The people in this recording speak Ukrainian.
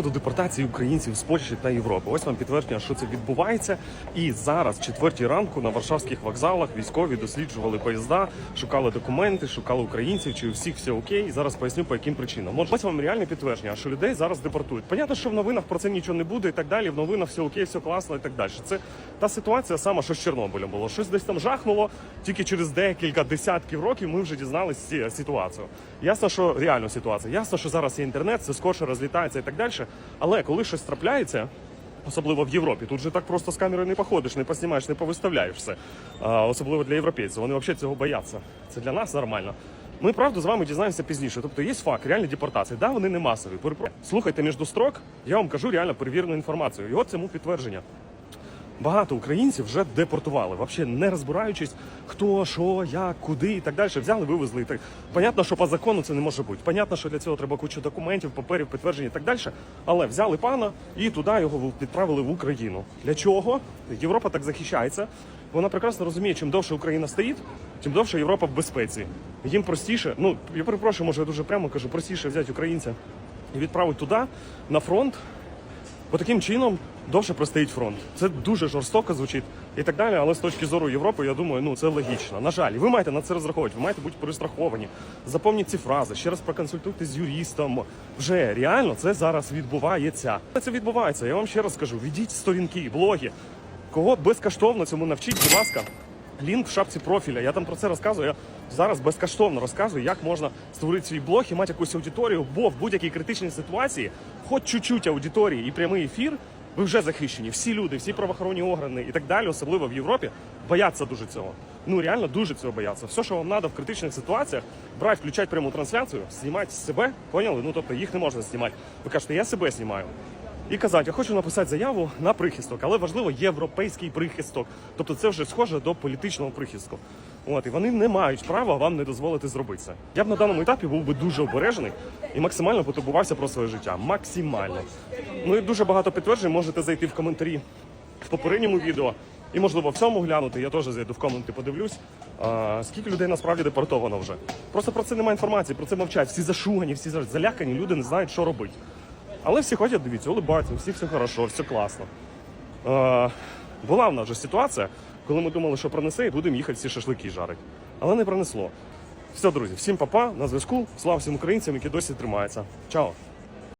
приводу депортації українців з Польщі та Європи. Ось вам підтвердження, що це відбувається. І зараз, четвертій ранку, на варшавських вокзалах військові досліджували поїзда, шукали документи, шукали українців, чи у всіх все окей. І зараз поясню по яким причинам. Може, ось вам реальне підтвердження, що людей зараз депортують. Понятно, що в новинах про це нічого не буде і так далі. В новинах все окей, все класно і так далі. Це та ситуація сама, що з Чорнобилем було. Щось десь там жахнуло. Тільки через декілька десятків років ми вже дізналися ситуацію. Ясно, що реальна ситуація. Ясно, що зараз є інтернет, це скорше розлітається і так далі. Але коли щось трапляється. Особливо в Європі. Тут же так просто з камерою не походиш, не поснімаєш, не повиставляєш все. Особливо для європейців. Вони взагалі цього бояться. Це для нас нормально. Ми правду з вами дізнаємося пізніше. Тобто є факт, реальні депортації. Да, вони не масові. Слухайте між строк, я вам кажу реально перевірену інформацію. І от цьому підтвердження. Багато українців вже депортували, взагалі не розбираючись, хто, що, як, куди і так далі. Взяли, вивезли. І так. Понятно, що по закону це не може бути. Понятно, що для цього треба кучу документів, паперів, підтверджень і так далі. Але взяли пана і туди його відправили в Україну. Для чого? Європа так захищається. Вона прекрасно розуміє, чим довше Україна стоїть, тим довше Європа в безпеці. Їм простіше, ну я перепрошую, може я дуже прямо кажу, простіше взяти українця і відправити туди на фронт. Бо таким чином довше простоїть фронт. Це дуже жорстоко звучить і так далі. Але з точки зору Європи, я думаю, ну це логічно. На жаль, ви маєте на це розраховувати, ви маєте бути перестраховані. Запомніть ці фрази, ще раз проконсультуйтесь з юристом. Вже реально це зараз відбувається. Це відбувається. Я вам ще раз скажу: ведіть сторінки, блоги. Кого безкоштовно цьому навчіть, будь ласка. Лінк в шапці профіля. Я там про це розказую. Я зараз безкоштовно розказую, як можна створити свій блог і мати якусь аудиторію, бо в будь-якій критичній ситуації, хоч чуть-чуть аудиторії і прямий ефір, ви вже захищені. Всі люди, всі правоохоронні органи і так далі, особливо в Європі, бояться дуже цього. Ну реально дуже цього бояться. Все, що вам треба в критичних ситуаціях, брати, включати пряму трансляцію, знімати себе, поняли? Ну тобто їх не можна знімати. Ви кажете, я себе знімаю і казати, я хочу написати заяву на прихисток, але важливо європейський прихисток. Тобто це вже схоже до політичного прихистку. От і вони не мають права вам не дозволити зробити це. Я б на даному етапі був би дуже обережений і максимально потурбувався про своє життя. Максимально. Ну і дуже багато підтверджень можете зайти в коментарі в попередньому відео. І можливо в цьому глянути. Я теж зайду в коменти, подивлюсь. А, скільки людей насправді депортовано вже. Просто про це немає інформації, про це мовчать. Всі зашугані, всі залякані, люди не знають, що робити. Але всі ходять, дивіться, улибаються, всі все хорошо, все класно. Е, була в нас вже ситуація, коли ми думали, що пронесе, і будемо їхати всі шашлики жарити. Але не пронесло. Все, друзі, всім папа, на зв'язку. Слава всім українцям, які досі тримаються. Чао!